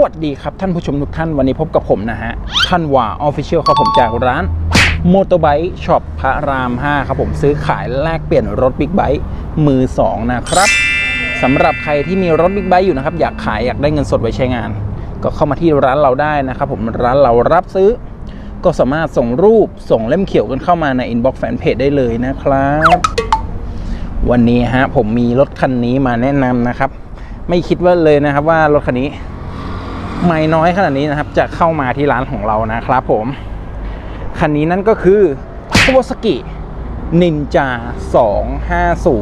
วัสดีครับท่านผู้ชมทุกท่านวันนี้พบกับผมนะฮะ ท่านว่าออฟฟิเชียลครับผมจากร้านมอเตอร์ไบค์ช็อปพระราม 5 ครับผมซื้อขายแลกเปลี่ยนรถบิ๊กไบค์มือ 2 นะครับสำหรับใครที่มีรถบิ๊กไบค์อยู่นะครับ อยากขายอยากได้เงินสดไว้ใช้งาน ก็เข้ามาที่ร้านเราได้นะครับผมร้านเรารับซื้อ ก็สามารถส่งรูปส่งเล่มเขียวกันเข้ามาในอินบ็อกซ์แฟนเพจได้เลยนะครับ วันนี้ฮะผมมีรถคันนี้มาแนะนำนะครับ ไม่คิดว่าเลยนะครับว่ารถคันนี้ ไม่น้อยขนาดนี้นะครับ จะเข้ามาที่ร้านของเรานะครับผม คันนี้นั่นก็คือ Kawasaki Ninja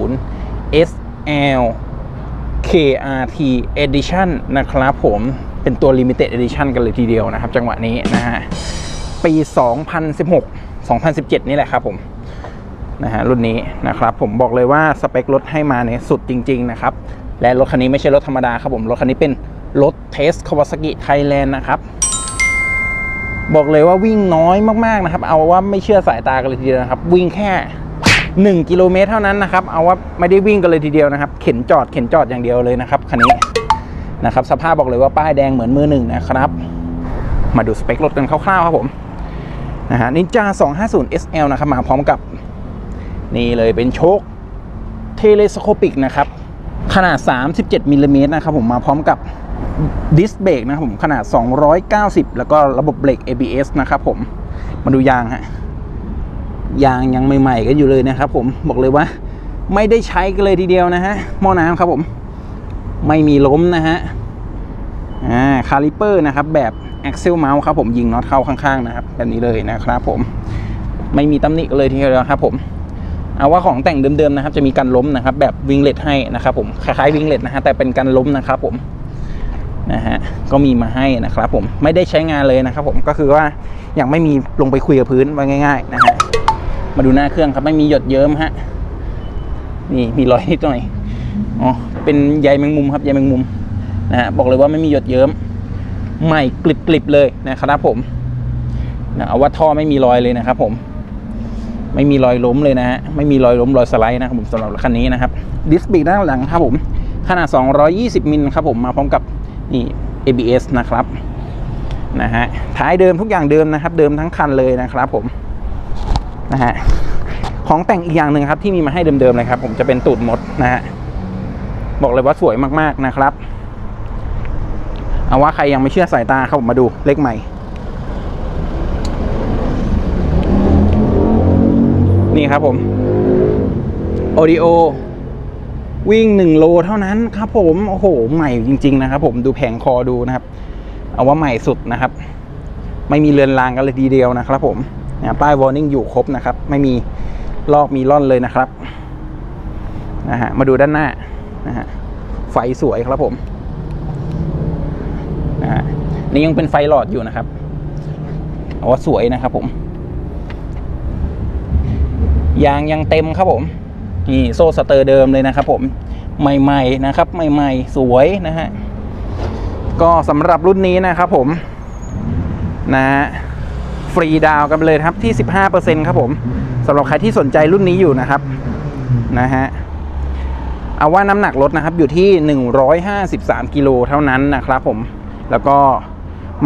250 SL KRT Edition นะครับผมเป็นตัว Limited Edition กันเลยทีเดียวนะครับ จังหวะนี้นะฮะ ปี 2016 2017 นี่แหละครับผมนะฮะรุ่นนี้นะครับ ผมบอกเลยว่าสเปครถให้มาเนี่ยสุดจริง ๆ นะครับ และรถคันนี้ไม่ใช่รถธรรมดาครับผม รถคันนี้เป็น รถเทสคาวาซากิไทยแลนด์นะครับ บอกเลยว่าวิ่งน้อยมากๆนะครับ เอาว่าไม่เชื่อสายตากันเลยทีเดียวนะครับ วิ่งแค่ 1 กิโลเมตรเท่านั้นนะครับ เอาว่าไม่ได้วิ่งกันเลยทีเดียวนะครับ เข็นจอดเข็นจอดอย่างเดียวเลยนะครับคันนี้นะครับสภาพบอกเลยว่าป้ายแดงเหมือนมือหนึ่งนะครับ มาดูสเปครถกันคร่าวๆครับผมนะฮะนินจา 250 SL นะครับ มาพร้อมกับ นี่เลยเป็นโชคเทเลสโคปิกนะครับ ขนาด 37มิลลิเมตรนะครับผมมาพร้อมกับ ดิสเบรกนะครับผมขนาด 290 แล้วก็ระบบเบรก ABS นะครับผม มาดูยางฮะ ยางยังใหม่ๆกันอยู่เลยนะครับผม บอกเลยว่า ไม่ได้ใช้กันเลยทีเดียวนะฮะ หม้อน้ำครับผม ไม่มีล้มนะฮะ อ่า คาลิเปอร์นะครับ แบบ Axle Mount ครับผมยิงน็อตเข้าข้างๆนะครับ แบบนี้เลยนะครับผม ไม่มีตำหนิเลยทีเดียวครับผมเอาว่าของแต่งเดิมๆนะครับ จะมีการล้มนะครับ แบบวิงเลตให้นะครับผม คล้ายๆวิงเลตนะฮะแต่เป็นการล้มนะครับผม นะฮะก็มีมาให้นะครับผมไม่ได้ใช้งานเลยนะครับผมก็คือว่ายังไม่มีลงไปคุยกับพื้นว่าง่าย ๆ นะฮะมาดูหน้าเครื่องครับไม่มีหยดเยิ้มฮะนี่มีรอยนิดหน่อยอ๋อเป็นใยแมงมุมครับใยแมงมุมนะฮะบอกเลยว่าไม่มีหยดเยิ้มใหม่กลิบๆเลยนะครับผมนะเอาว่าท่อไม่มีรอยเลยนะครับผมไม่มีรอยล้มเลยนะฮะไม่มีรอยล้มรอยสไลด์นะครับผมสำหรับคันนี้นะครับดิสบรกด้านหลังครับผมขนาด 220 มิลครับผมมาพร้อมกับ นี่ ABS นะครับนะฮะท้ายเดิมทุกอย่างเดิมนะครับ เดิมทั้งคันเลยนะครับผมนะฮะของแต่งอีกอย่างหนึ่งครับ ที่มีมาให้เดิมๆเลยครับ ผมจะเป็นตูดมดนะฮะบอกเลยว่าสวยมากๆนะครับ เอาว่าใครยังไม่เชื่อสายตาครับผมมาดูเลขใหม่นี่ครับผม o อ d ิโอ วิ่ง 1 โลเท่านั้นครับผมโอ้โหใหม่จริง ๆ นะครับ ผมดูแผงคอดูนะครับ เอาว่าใหม่สุดนะครับ ไม่มีเรือนรางกันเลยทีเดียวนะครับ ผมนะป้ายวอร์นิ่งอยู่ครบนะครับ ไม่มีลอกมีร่อนเลยนะครับนะฮะมาดูด้านหน้านะฮะไฟสวยครับผมนะฮะนี่ยังเป็นไฟหลอดอยู่นะครับเอาว่าสวยนะครับผมยางยังเต็มครับผม นี่โซ่สเตอร์เดิมเลยนะครับผมใหม่ๆนะครับ ใหม่ๆ สวยนะฮะก็สำหรับรุ่นนี้นะครับผมนะฟรีดาวกันเลยครับที่ 15%ครับผมสำหรับใครที่สนใจรุ่นนี้อยู่นะครับนะฮะเอาว่าน้ำหนักรถนะครับอยู่ที่ 153กิโลเท่านั้นนะครับผมแล้วก็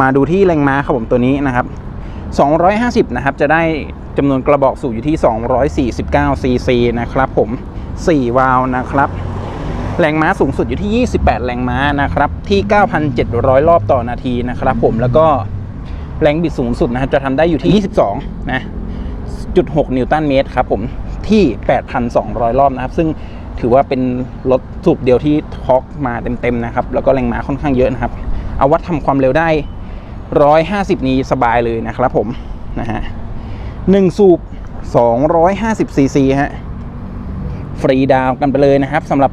มาดูที่แรงม้าครับผมตัวนี้นะครับ 250 นะครับ จะได้ จำนวนกระบอกสูบอยู่ที่ 249 ซีซีนะครับผม 4 วาล์วนะครับ แรงม้าสูงสุดอยู่ที่ 28 แรงม้านะครับ ที่ 9,700 รอบต่อนาทีนะครับผม แล้วก็แรงบิดสูงสุดนะครับจะทำได้อยู่ที่ 22 นะ จุด 6 นิวตันเมตรครับผมที่ 8,200 รอบนะครับ ซึ่งถือว่าเป็นรถสูบเดียวที่ทอกมาเต็มๆนะครับ แล้วก็แรงม้าค่อนข้างเยอะนะครับ เอาวัดทำความเร็วได้ 150 นี้สบายเลยนะครับผมนะฮะ หนึ่งสูบ 250 ซีซีฮะ ฟรีดาวน์กันไปเลยนะครับสำหรับ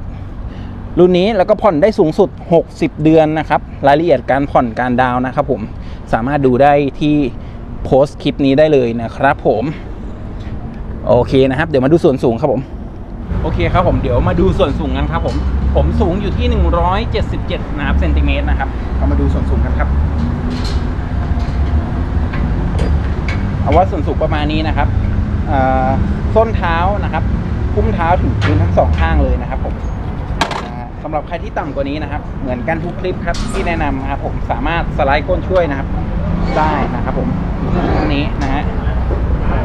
รุ่นนี้แล้วก็ผ่อนได้สูงสุด 60 เดือนนะครับ รายละเอียดการผ่อนการดาวน์นะครับผมสามารถดูได้ที่โพสต์คลิปนี้ได้เลยนะครับผม โอเคนะครับ เดี๋ยวมาดูส่วนสูงครับผม โอเคครับผมเดี๋ยวมาดูส่วนสูงกันครับผมผมสูงอยู่ที่ 177 นะครับเซนติเมตรนะครับเรามาดูส่วนสูงกันครับ เอาว่าส่วนสูงประมาณนี้นะครับส้นเท้านะครับพุ่มเท้าถึงพื้นทั้งสองข้างเลยนะครับผมสำหรับใครที่ต่ำกว่านี้นะครับ เหมือนกันทุกคลิปครับที่แนะนำครับ ผมสามารถสไลด์ก้นช่วยนะครับ ได้นะครับผมอันนี้นะฮะ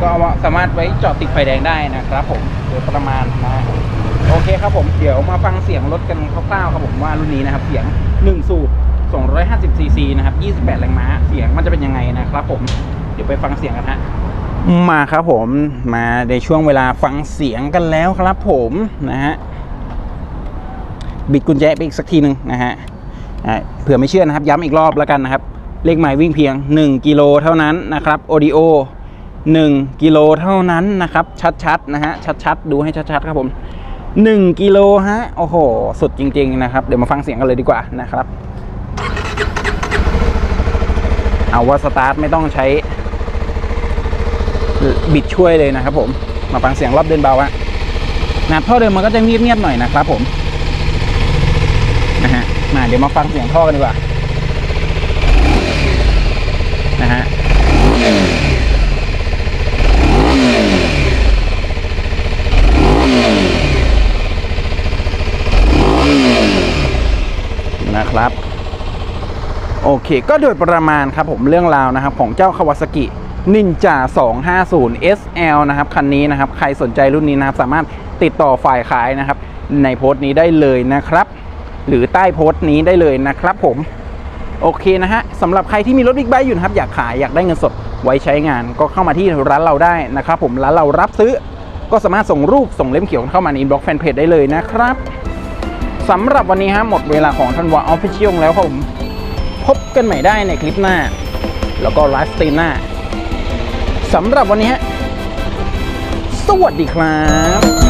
ก็สามารถไว้จอดติดไฟแดงได้นะครับ ผมโดยประมาณนะโอเคครับผมเดี๋ยวมาฟังเสียงรถกันคร่าวๆครับผมว่ารุ่นนี้นะครับ เสียง 1 สูบ250ซีซีนะครับ28แรงม้าเสียงมันจะเป็นยังไงนะครับผม ดี๋ยวไปฟังเสียงกันฮะมาครับผมมาในช่วงเวลาฟังเสียงกันแล้วครับผมนะฮะบิดกุญแจไปอีกสักทีหนึ่งนะฮะเผื่อไม่เชื่อนะครับ ย้ำอีกรอบแล้วกันนะครับ เลขหมายวิ่งเพียง 1 กิโลเท่านั้นนะครับโอดิโอ1กิโลเท่านั้นนะครับ ชัดๆนะฮะชัดๆดูให้ชัดๆครับผม 1 กิโลฮะโอ้โห สุดจริง ๆ นะครับ เดี๋ยวมาฟังเสียงกันเลยดีกว่านะครับ เอาว่าสตาร์ทไม่ต้องใช้ บิดช่วยเลยนะครับผมมาฟังเสียงรอบเดินเบาอะนะท่อเดิมมันก็จะเงียบๆหน่อยนะครับผมนะฮะมาเดี๋ยวมาฟังเสียงท่อกันดีกว่านะฮะนะครับ โอเค ก็โดยประมาณครับผมเรื่องราวนะครับ ของเจ้าคาวาซากิ นินจา250 SL นะครับ คันนี้นะครับ ใครสนใจรุ่นนี้นะครับ สามารถติดต่อฝ่ายขายนะครับ ในโพสต์นี้ได้เลยนะครับ หรือใต้โพสต์นี้ได้เลยนะครับผม โอเคนะฮะสำหรับใครที่มีรถบิ๊กไบค์อยู่นะครับ อยากขายอยากได้เงินสดไว้ใช้งาน ก็เข้ามาที่ร้านเราได้นะครับ ผมร้านเรารับซื้อ ก็สามารถส่งรูปส่งเล่มเขียวเข้ามาในอินบ็อกซ์แฟนเพจได้เลยนะครับสำหรับวันนี้ฮะหมดเวลาของทันวาออฟฟิเชียลแล้วครับผมพบกันใหม่ได้ในคลิปหน้า แล้วก็ไลฟ์สตรีมหน้า สำหรับวันนี้ฮะสวัสดีครับ